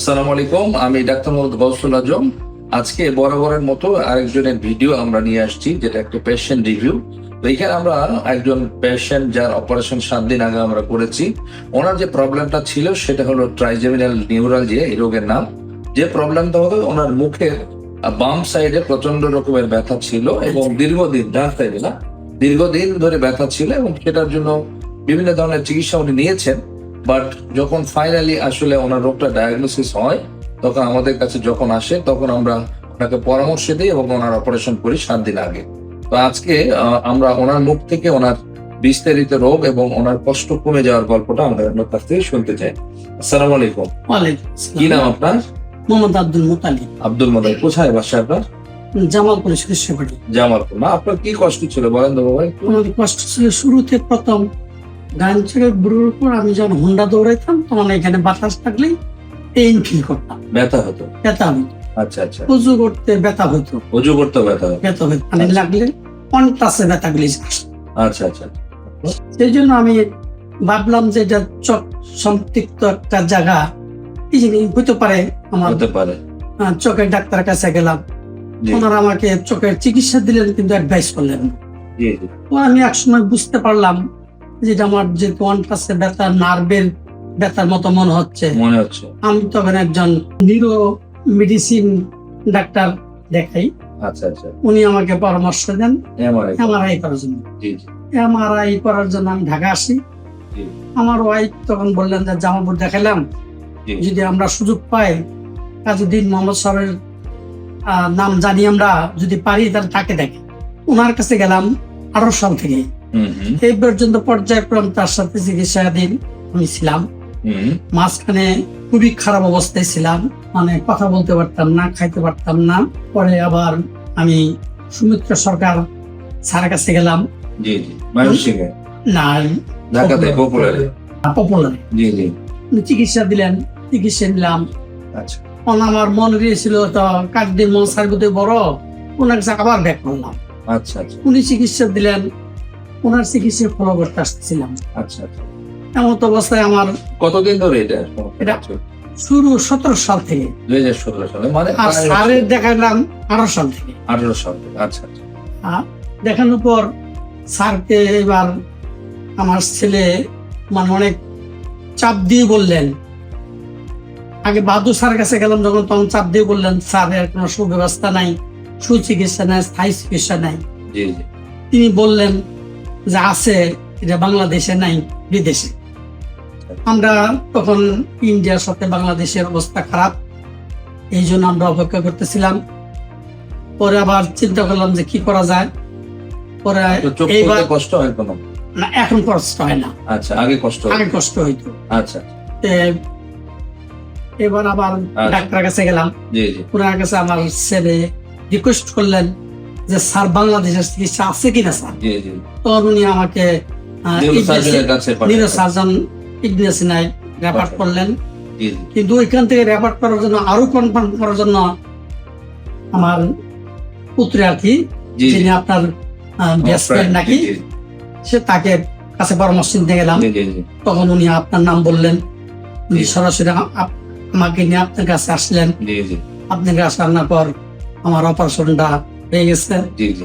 আসসালামু আলাইকুম আমি ডাক্তার মোহাম্মদ গৌসুল আজম। আজকে বরাবরের মতো আরেকজনের ভিডিও আমরা নিয়ে আসছি যেটা একটা পেশেন্ট রিভিউ তো এখানে আমরা একজন পেশেন্ট যার অপারেশন সাত দিন আগে আমরা করেছি। ওনার যে প্রবলেমটা ছিল সেটা হলো ট্রাইজেমিনাল নিউরালজিয়া এই রোগের নাম। যে প্রবলেমটা হলো ওনার মুখের বাম সাইডে প্রচণ্ড রকমের ব্যথা ছিল এবং দীর্ঘদিন ডান সাইডে না দীর্ঘদিন ধরে ব্যথা ছিল এবং সেটার জন্য বিভিন্ন ধরনের চিকিৎসা উনি নিয়েছেন। বাট যখন ফাইনালি আসলে ওনার রোগটা ডায়াগনোসিস হয় তখন আমাদের কাছে যখন আসে তখন আমরা ওনাকে পরামর্শ দিই এবং ওনার অপারেশন করি সাত দিন আগে। তো আজকে আমরা ওনার মুখ থেকে ওনার বিস্তারিত রোগ এবং ওনার কষ্ট কমে যাওয়ার গল্পটা আমরা কাছ থেকে শুনতে চাই। আসসালামু আলাইকুম। কি নাম আপনার? মোহাম্মদ আব্দুল মোতালিব। আব্দুল মাদার কোথায় বাসা আপনার? জামালপুর শীর্ষবাড়ি জামালপুর। না আপনার কি কষ্ট ছিল বলেন তো আমাদের কষ্ট ছিল শুরুতে প্রথম ডান থেকে বুড়োর উপর আমি যখন হুন্ডা দৌড়াইতাম তখন এখানে বাতাস থাকলেই পেইন ফিল করতাম। ব্যথা হতো? ব্যথা হতো। আচ্ছা আচ্ছা। উজু করতে ব্যথা হতো। উজু করতে ব্যথা ব্যথা হতো। মানে লাগলে অনটাসে ব্যথা গুলি আচ্ছা আচ্ছা। সেই জন্য আমি ভাবলাম যে এটা চোখ সম্পৃক্ত একটা জায়গা জিনিস হতে পারে আমার হতে পারে। চোখের ডাক্তারের কাছে গেলাম। ওনারা আমাকে চোখের চিকিৎসা দিলেন কিন্তু অ্যাডভাইস করলেন না। আমি একসময় বুঝতে পারলাম যেটা আমার যে পাশে ব্যথা নার্ভের ব্যথার মতো মনে হচ্ছে। মনে হচ্ছে। আমি তখন একজন নিউরো মেডিসিন ডাক্তার দেখাই। আচ্ছা আচ্ছা। উনি আমাকে পরামর্শ দেন এমআরআই করার জন্য। এমআরআই করার জন্য আমি ঢাকা আসি। আমার ওয়াইফ তখন বললেন যে জামালপুর দেখালাম যদি আমরা সুযোগ পাই কাজুদ্দিন মোহাম্মদ সাহেবের নাম জানি আমরা যদি পারি তাহলে তাকে দেখে। ওনার কাছে গেলাম আঠারো সাল থেকে এই পর্যন্ত পর্যায়ক্রম তার সাথে চিকিৎসাধীন আমি ছিলাম। মাঝখানে খুবই খারাপ অবস্থায় ছিলাম। মানে কথা বলতে পারতাম না খাইতে পারতাম না। পরে আবার আমি সুমিত্র সরকার স্যারের কাছে গেলাম। না পপুলার চিকিৎসা দিলেন চিকিৎসা নিলাম। আচ্ছা। তখন আমার মন গিয়েছিল তো কাকদিন মন সার্গুতে বড়? ওনার কাছে আবার ব্যাক করলাম। আচ্ছা আচ্ছা। উনি চিকিৎসা দিলেন ওনার চিকিৎসা ফলো করতে আসতেছিলাম। আচ্ছা আচ্ছা। এমন তো অবস্থায় আমার কতদিন ধরে এটা এটা শুরু সতেরো সাল থেকে। দুই হাজার সতেরো সালে মানে আর স্যারের দেখালাম আঠারো সাল থেকে। আঠারো সাল থেকে আচ্ছা আচ্ছা। দেখানোর পর স্যারকে এবার আমার ছেলে মানে অনেক চাপ দিয়ে বললেন। আগে বাহাদুর স্যারের কাছে গেলাম যখন তখন চাপ দিয়ে বললেন স্যারের কোনো সুব্যবস্থা নাই সুচিকিৎসা নাই স্থায়ী চিকিৎসা নাই। তিনি বললেন যে আছে এটা বাংলাদেশে নাই বিদেশে। আমরা তখন ইন্ডিয়ার সাথে বাংলাদেশের অবস্থা খারাপ এই জন্য আমরা অপেক্ষা করতেছিলাম। পরে আবার চিন্তা করলাম যে কি করা যায়। পরে এইবার কষ্ট হয় কোনো? না এখন কষ্ট হয় না। আচ্ছা আগে কষ্ট আগে কষ্ট হইতো। আচ্ছা এবার আবার আচ্ছা। ডাক্তারের কাছে গেলাম। জি জি। ওনার কাছে আমার ছেলে রিকোয়েস্ট করলেন যে স্যার বাংলাদেশের চিকিৎসা আছে কিনা স্যার? তখন উনি আমাকে সার্জন রেফার। করলেন। কিন্তু ওইখান থেকে রেফার করার জন্য আরও কনফার্ম করার জন্য আমার পুত্রে আর কি যিনি আপনার বেস্ট ফ্রেন্ড নাকি সে তাকে কাছে পরামর্শ নিতে গেলাম। তখন উনি আপনার নাম বললেন। উনি সরাসরি আমাকে নিয়ে আপনার কাছে আসলেন। আপনার কাছে আসার পর আমার অপারেশনটা হয়ে গেছে। জি জি।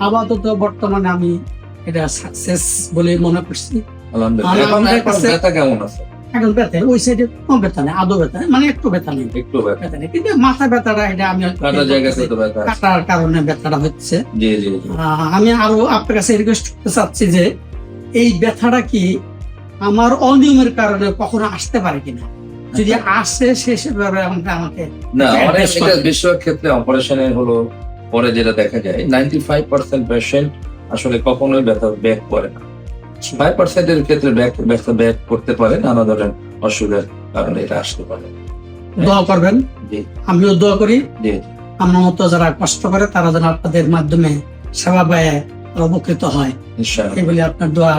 আপাতত বর্তমানে আমি এটা সাকসেস বলে মনে করছি। আলহামদুলিল্লাহ। এখন আমাদের এখন কাছে- ব্যথা কেমন আছে? এখন ব্যথা ওই সাইডে কোনো ব্যথা নেই আদৌ ব্যথা মানে একটু ব্যথা নেই। একটু ব্যথা। ব্যথা নেই কিন্তু মাথা ব্যথাটা এটা আমি কাটা জায়গাতে তো ব্যথা আছে। কাটার কারণে ব্যথাটা হচ্ছে। জি জি জি। আহ, আমি আরও আপনার কাছে রিকোয়েস্ট করতে চাচ্ছি যে এই ব্যথাটা কি আমার অনিয়মের কারণে কখনো আসতে পারে কিনা? যদি আসে সে সেভাবে আমাকে না অনেক। বেশিরভাগ ক্ষেত্রে অপারেশনে হলো পরে যেটা দেখা যায় নাইনটি ফাইভ পার্সেন্ট পেশেন্ট আসলে কখনোই ব্যথা ব্যাক করে না। ফাইভ পার্সেন্টের ক্ষেত্রে ব্যাক ব্যথা ব্যাক করতে পারে নানা ধরনের অসুবিধার কারণে এটা আসতে পারে। দোয়া করবেন। আমিও দোয়া করি। আমার মতো যারা কষ্ট করে তারা যেন আপনাদের মাধ্যমে সেবা আর উপকৃত হয়। বলে আপনার দোয়া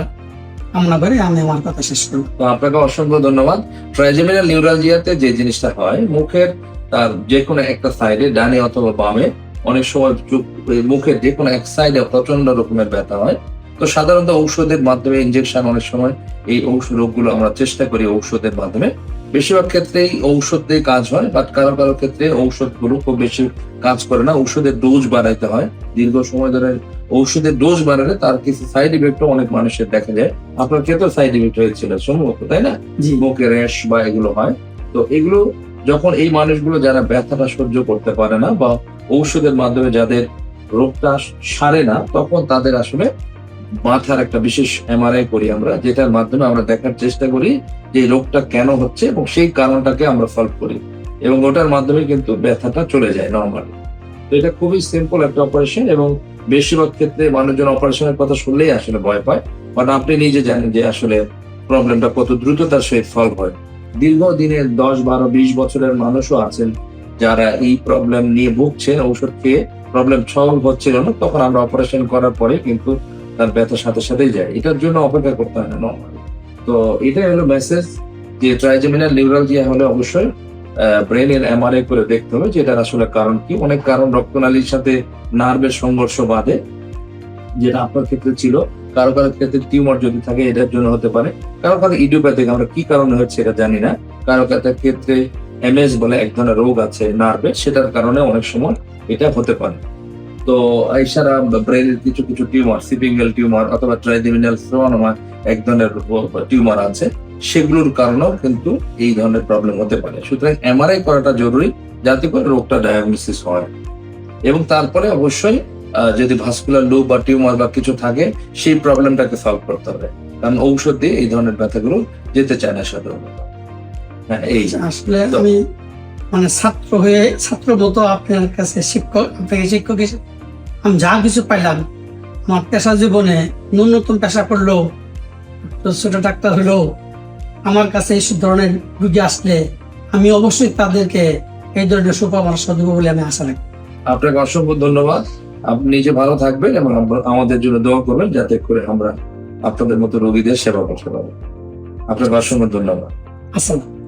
কামনা করে আমি আমার কথা শেষ করব। তো আপনাকে অসংখ্য ধন্যবাদ। ট্রাইজেমিনাল নিউরালজিয়াতে যে জিনিসটা হয় মুখের তার যে কোনো একটা সাইডে ডানে অথবা বামে অনেক সময় মুখের যে কোনো এক সাইডে প্রচণ্ড রকমের ব্যথা হয়। তো সাধারণত ঔষধের মাধ্যমে ইনজেকশন অনেক সময় এই ঔষধ রোগগুলো আমরা চেষ্টা করি ঔষধের মাধ্যমে। বেশিরভাগ ক্ষেত্রেই ঔষধ দিয়ে কাজ হয় বাট কারও কারও ক্ষেত্রে ঔষধগুলো খুব বেশি কাজ করে না। ঔষধের ডোজ বাড়াইতে হয়। দীর্ঘ সময় ধরে ঔষধের ডোজ বাড়ালে তার কিছু সাইড ইফেক্ট অনেক মানুষের দেখা যায়। আপনার ক্ষেত্রেও সাইড ইফেক্ট হয়েছিল সম্ভবত তাই না? মুখে র্যাশ বা এগুলো হয়। তো এগুলো যখন এই মানুষগুলো যারা ব্যথাটা সহ্য করতে পারে না বা ঔষধের মাধ্যমে যাদের রোগটা সারে না, তখন তাদের আসলে মাথার একটা বিশেষ এমআরআই করি আমরা, যেটার মাধ্যমে আমরা দেখার চেষ্টা করি যে রোগটা কেন হচ্ছে এবং সেই কারণটাকে আমরা সলভ করি। এবং ওটার মাধ্যমে কিন্তু ব্যথাটা চলে যায় নর্মালি তো এটা খুবই সিম্পল একটা অপারেশন এবং বেশিরভাগ ক্ষেত্রে মানুষজন অপারেশনের কথা শুনলেই আসলে ভয় পায়। কারণ আপনি নিজে জানেন যে আসলে প্রবলেমটা কত দ্রুততার সহিত সলভ হয়। দীর্ঘদিনের দশ, বারো, বিশ বছরের মানুষও আছেন যারা এই প্রবলেম নিয়ে ভুগছেন, ঔষধ খেয়ে প্রবলেম সলভ হচ্ছিল না, তখন আমরা অপারেশন করার পরে কিন্তু তার ব্যথার সাথে সাথেই যায়। এটার জন্য অপেক্ষা করতে হয় না তো এটাই হলো মেসেজ যে ট্রাইজেমিনাল নিউরালজিয়া হলে অবশ্যই ব্রেনের এমআরআই করে দেখতে হবে যে এটার আসলে কারণ কি। অনেক কারণ রক্তনালীর সাথে নার্ভের সংঘর্ষ বাঁধে, যেটা আপনার ক্ষেত্রে ছিল। কারও কারও ক্ষেত্রে টিউমার যদি থাকে, এটার জন্য হতে পারে। কারও কারও ইডিওপ্যাথিক আমরা কি কারণে হচ্ছে এটা জানি না। কারও কারও ক্ষেত্রে এমএস বলে এক ধরনের রোগ আছে নার্ভে সেটার কারণে অনেক সময় এটা হতে পারে। তো এছাড়া ব্রেনের কিছু কিছু টিউমার সিপিঙ্গেল টিউমার অথবা ট্রাইডিমিনাল ফ্লোনোমা এক ধরনের টিউমার আছে, সেগুলোর কারণেও কিন্তু এই ধরনের প্রবলেম হতে পারে। সুতরাং এমআরআই করাটা জরুরি যাতে করে রোগটা ডায়াগনোসিস হয়। এবং তারপরে অবশ্যই যদি ভাস্কুলার লুপ বা টিউমার বা কিছু থাকে, সেই প্রবলেমটাকে সলভ করতে হবে। কারণ ঔষধ দিয়ে এই ধরনের ব্যথাগুলো যেতে চায় না সাধারণত। এই আসলে আমি মানে ছাত্র হয়ে ছাত্র মতো আপনার কাছে শিক্ষক আপনাকে শিক্ষক হিসেবে আমি যা কিছু পাইলাম আমার পেশা জীবনে ন্যূনতম পেশা করলেও তো ছোট ডাক্তার হলেও আমার কাছে এই ধরনের রুগী আসলে আমি অবশ্যই তাদেরকে এই ধরনের সুপরামর্শ দেবো বলে আমি আশা রাখি। আপনাকে অসংখ্য ধন্যবাদ। আপনি নিজে ভালো থাকবেন এবং আমাদের জন্য দোয়া করবেন যাতে করে আমরা আপনাদের মতো রোগীদের সেবা করতে পারব আপনাকে অসংখ্য ধন্যবাদ। আসসালাম।